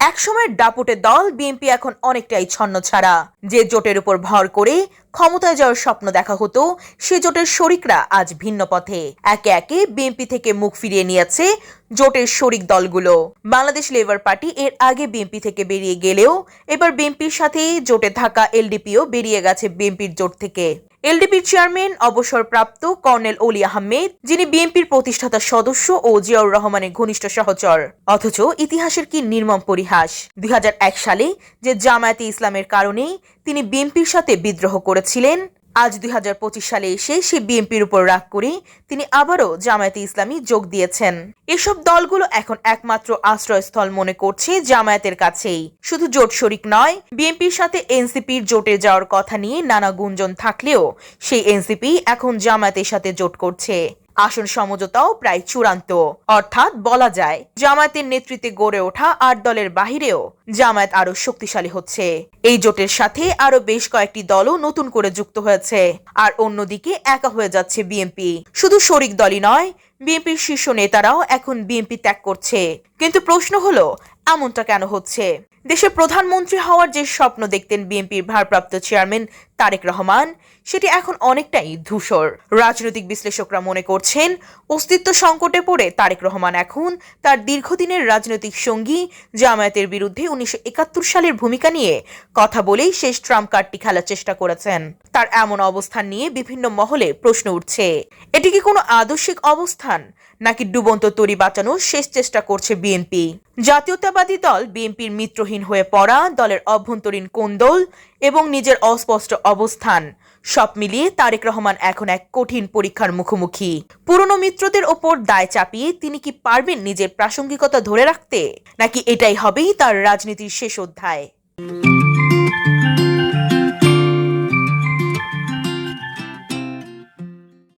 একসময়ের দাপুটে দল বিএনপি এখন অনেকটাই ছন্ন ছাড়া যে জোটের উপর ভর করে ক্ষমতায় যাওয়ার স্বপ্ন দেখা হতো, সে জোটের শরিকরা আজ ভিন্ন পথে। একে একে বিএনপি থেকে মুখ ফিরিয়ে নিয়েছে জোটের শরিক দলগুলো। বাংলাদেশ লেবার পার্টি এর আগে বিএনপি থেকে বেরিয়ে গেলেও, এবার বিএনপির সাথে জোটে থাকা এলডিপিও বেরিয়ে গেছে বিএনপির জোট থেকে। এলডিপির চেয়ারম্যান, অবসরপ্রাপ্ত কর্নেল অলি আহমেদ, যিনি বিএনপির প্রতিষ্ঠাতা সদস্য ও জিয়াউর রহমানের ঘনিষ্ঠ সহচর। অথচ ইতিহাসের কি নির্মম পরিহাস? দুই হাজার এক সালে যে জামায়াতে ইসলামের কারণেই তিনি বিএনপির সাথে বিদ্রোহ করেছিলেন আজ দুই হাজার পঁচিশ সালে এসে সে বিএনপির উপর রাগ করে তিনি আবারও জামায়াতে ইসলামী যোগ দিয়েছেন। এসব দলগুলো এখন একমাত্র আশ্রয়স্থল মনে করছে জামায়াতের কাছেই। শুধু জোট শরিক নয়, বিএনপির সাথে এনসিপির জোটে যাওয়ার কথা নিয়ে নানা গুঞ্জন থাকলেও সেই এনসিপি এখন জামায়াতের সাথে জোট করছে। আসন সমঝোতাও প্রায় চূড়ান্ত। অর্থাৎ বলা যায়, জামায়াতের নেতৃত্বে গড়ে ওঠা আট দলের বাহিরেও জামায়াত আরও শক্তিশালী হচ্ছে। এই জোটের সাথে আরও বেশ কয়েকটি দলও নতুন করে যুক্ত হয়েছে। আর অন্যদিকে একা হয়ে যাচ্ছে বিএনপি। শুধু শরিক দলই নয়, বিএনপির শীর্ষ নেতারাও এখন বিএনপি ত্যাগ করছে। কিন্তু প্রশ্ন হলো, এমনটা কেন হচ্ছে? দেশের প্রধানমন্ত্রী হওয়ার যে স্বপ্ন দেখতেন বিএনপির ভারপ্রাপ্ত চেয়ারম্যান তারেক রহমান, সেটি এখন অনেকটাই ধূসর। রাজনৈতিক বিশ্লেষকরা মনে করছেন, অস্তিত্ব সংকটে পড়ে তারেক রহমান এখন তার দীর্ঘদিনের রাজনৈতিক সঙ্গী জামায়াতের বিরুদ্ধে উনিশশো একাত্তর সালের ভূমিকা নিয়ে কথা বলেই শেষ ট্রাম্প কার্ডটি খেলার চেষ্টা করেছেন। তার এমন অবস্থান নিয়ে বিভিন্ন মহলে প্রশ্ন উঠছে, এটি কি কোনো আদর্শিক অবস্থান নাকি ডুবন্ত তরি বাঁচানোর শেষ চেষ্টা করছে বিএনপি? জাতীয়তাবাদী দল বিএনপির মিত্রহীন হয়ে পড়া, দলের অভ্যন্তরীণ কোন্দল এবং নিজের অস্পষ্ট অবস্থান। সব মিলিয়ে তারেক রহমান এখন এক কঠিন পরীক্ষার মুখোমুখি। পুরনো মিত্রদের ওপর দায় চাপিয়ে তিনি কি পারবেন নিজের প্রাসঙ্গিকতা ধরে রাখতে? নাকি এটাই হবেই তার রাজনীতির শেষ অধ্যায়?